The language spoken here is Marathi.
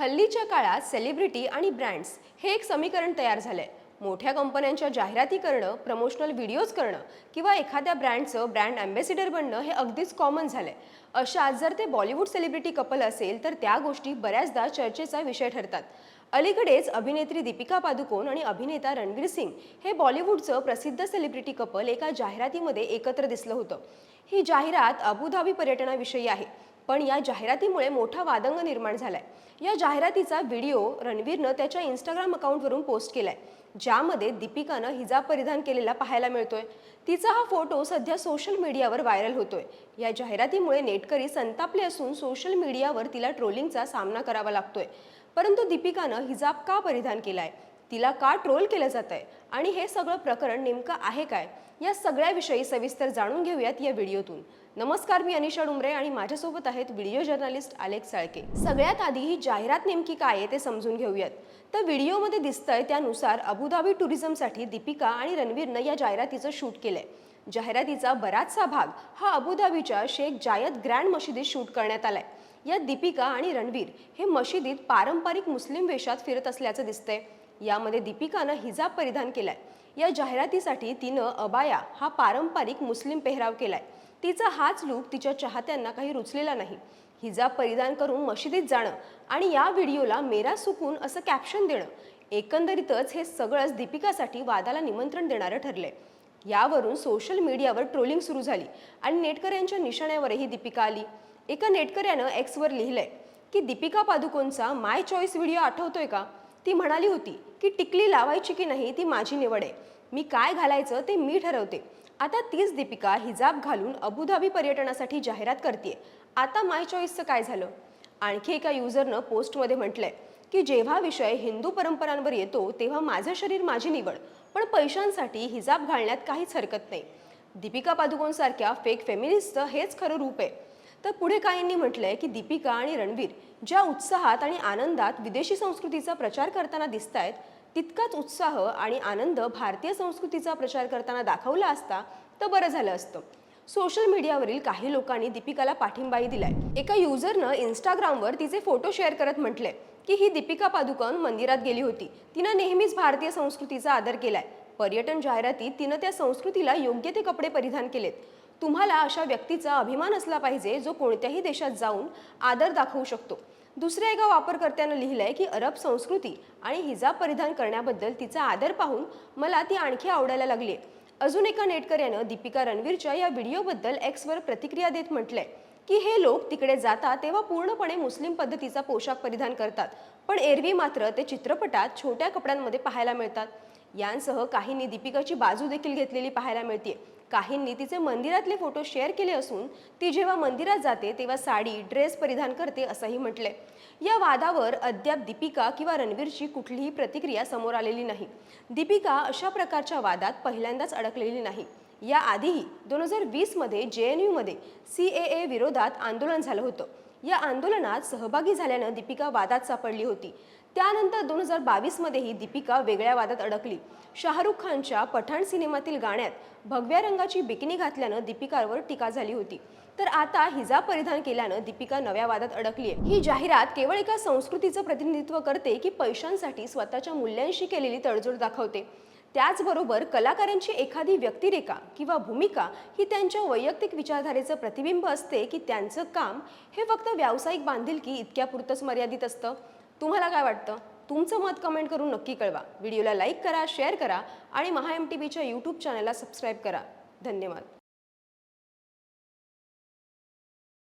हल्लीच्या काळात सेलिब्रिटी आणि ब्रँड्स हे एक समीकरण तयार झालंय. मोठ्या कंपन्यांच्या जाहिराती करणं प्रमोशनल व्हिडिओज करणं किंवा एखाद्या ब्रँडचं ब्रँड अँबेसिडर बनणं हे अगदीच कॉमन झालंय. अशात जर ते बॉलिवूड सेलिब्रिटी कपल असेल तर त्या गोष्टी बऱ्याचदा चर्चेचा विषय ठरतात. अलीकडेच अभिनेत्री दीपिका पादुकोण आणि अभिनेता रणवीर सिंग हे बॉलिवूडचं प्रसिद्ध सेलिब्रिटी कपल एका जाहिरातीमध्ये एकत्र दिसलं होतं. ही जाहिरात अबुधाबी पर्यटनाविषयी आहे. पण या जाहिरातीमुळे मोठा वादंग निर्माण झालाय. या जाहिरातीचा व्हिडिओ रणवीरनं त्याच्या इंस्टाग्राम अकाउंटवरून पोस्ट केलाय. ज्यामध्ये दीपिकानं हिजाब परिधान केलेला पाहायला मिळतोय. तिचा हा फोटो सध्या सोशल मीडियावर व्हायरल होतोय. या जाहिरातीमुळे नेटकरी संतापले असून सोशल मीडियावर तिला ट्रोलिंगचा सामना करावा लागतोय. परंतु दीपिकानं हिजाब का परिधान केलाय? तिला का ट्रोल केलं जात आहे आणि हे सगळं प्रकरण नेमकं आहे काय? या सगळ्याविषयी सविस्तर जाणून घेऊयात या व्हिडिओतून. नमस्कार मी अनिशा डुमरे आणि माझ्यासोबत आहेत व्हिडिओ जर्नलिस्ट आलेख साळके. सगळ्यात आधी ही जाहिरात नेमकी काय आहे ते समजून घेऊयात. तर व्हिडिओमध्ये दिसतंय त्यानुसार अबुधाबी टुरिझमसाठी दीपिका आणि रणवीरनं या जाहिरातीचं शूट केलंय. जाहिरातीचा बराचसा भाग हा अबुधाबीच्या शेख जायद ग्रँड मशिदीत शूट करण्यात आलाय. यात दीपिका आणि रणवीर हे मशिदीत पारंपरिक मुस्लिम वेशात फिरत असल्याचं दिसतंय. यामध्ये दीपिकानं हिजाब परिधान केलाय. या जाहिरातीसाठी तिनं अबाया हा पारंपरिक मुस्लिम पेहराव केलाय. तिचा हाच लूक तिच्या चाहत्यांना काही रुचलेला नाही. हिजाब परिधान करून मशिदीत जाणं आणि या व्हिडिओला मेरा सुकून असं कॅप्शन देणं एकंदरीतच हे सगळंच दीपिकासाठी वादाला निमंत्रण देणारं ठरलंय. यावरून सोशल मीडियावर ट्रोलिंग सुरू झाली आणि नेटकऱ्यांच्या निशाण्यावरही दीपिका आली. एका नेटकऱ्यानं एक्सवर लिहिलंय की दीपिका पादुकोणचा माय चॉईस व्हिडिओ आठवतोय का? ती म्हणाली होती की टिकली लावायची की नाही ती माझी निवड आहे. मी काय घालायचं ते मी ठरवते. आता तीच दीपिका हिजाब घालून अबुधाबी पर्यटनासाठी जाहिरात करते आता माय चॉईसचं काय झालं? आणखी एका युजरनं पोस्टमध्ये म्हटलंय की जेव्हा विषय हिंदू परंपरांवर येतो तेव्हा माझं शरीर माझी निवड. पण पैशांसाठी हिजाब घालण्यात काहीच हरकत नाही. दीपिका पादुकोणसारख्या फेक फेमिनिस्टचं हेच खरं रूप आहे. तर पुढे काहींनी म्हटलंय की दीपिका आणि रणवीर ज्या उत्साहात आणि आनंदात विदेशी संस्कृतीचा प्रचार करताना दिसत आहेत तितकाच उत्साह आणि आनंद भारतीय संस्कृतीचा प्रचार करताना दाखवला असता तर बरं झालं असतं. सोशल मीडियावरील काही लोकांनी दीपिकाला पाठिंबाही दिलाय. एका युजरनं इंस्टाग्रामवर तिचे फोटो शेअर करत म्हटलंय की ही दीपिका पादुकोण मंदिरात गेली होती. तिनं नेहमीच भारतीय संस्कृतीचा आदर केलाय. पर्यटन जाहिरातीत तिनं त्या संस्कृतीला योग्य ते कपडे परिधान केलेत. तुम्हाला अशा व्यक्तीचा अभिमान असला पाहिजे जो कोणत्याही देशात जाऊन आदर दाखवू शकतो. दुसऱ्या एका वापरकर्त्यानं लिहिलंय की अरब संस्कृती आणि हिजाब परिधान करण्याबद्दल तिचा आदर पाहून मला ती आणखी आवडायला लागली अजून एका नेटकऱ्यानं दीपिका रणवीरच्या या व्हिडिओबद्दल एक्सवर प्रतिक्रिया देत म्हटलंय की हे लोक तिकडे जातात तेव्हा पूर्णपणे मुस्लिम पद्धतीचा पोशाख परिधान करतात पण एरवी मात्र ते चित्रपटात छोट्या कपड्यांमध्ये पाहायला मिळतात. यांसह काहींनी दीपिकाची बाजू देखील घेतलेली पाहायला मिळते काहींनी तिचे मंदिरातले फोटो शेअर केले असून ती जेव्हा मंदिरात जाते तेव्हा साडी ड्रेस परिधान करते असंही म्हटलंय. या वादावर अद्याप दीपिका किंवा रणवीरची कुठलीही प्रतिक्रिया समोर आलेली नाही. दीपिका अशा प्रकारच्या वादात पहिल्यांदाच अडकलेली नाही. या आधीही दोन हजार वीसमध्ये जे एन यूमध्ये सी ए ए विरोधात आंदोलन झालं होतं. या आंदोलनात सहभागी झाल्यानं दीपिका वादात सापडली होती. त्यानंतर दोन हजार बावीसमध्येही दीपिका वेगळ्या वादात अडकली. शाहरुख खानच्या पठाण सिनेमातील गाण्यात भगव्या रंगाची बिकिनी घातल्यानं दीपिकावर टीका झाली होती. तर आता हिजा परिधान केल्यानं दीपिका नव्या वादात अडकली आहे ही जाहिरात केवळ एका संस्कृतीचं प्रतिनिधित्व करते की पैशांसाठी स्वतःच्या मूल्यांशी केलेली तडजोड दाखवते. त्याचबरोबर कलाकारांची एखादी व्यक्तिरेखा किंवा भूमिका ही त्यांच्या वैयक्तिक विचारधारेचं प्रतिबिंब असते की त्यांचं काम हे फक्त व्यावसायिक बांधिलकी इतक्यापुरतंच मर्यादित असतं. तुम्हाला काय वाटतं? तुमचं मत कमेंट करून नक्की कळवा. व्हिडिओला लाईक करा शेअर करा आणि महा एम टी व्हीच्या यूट्यूब चॅनलला सबस्क्राईब करा. धन्यवाद.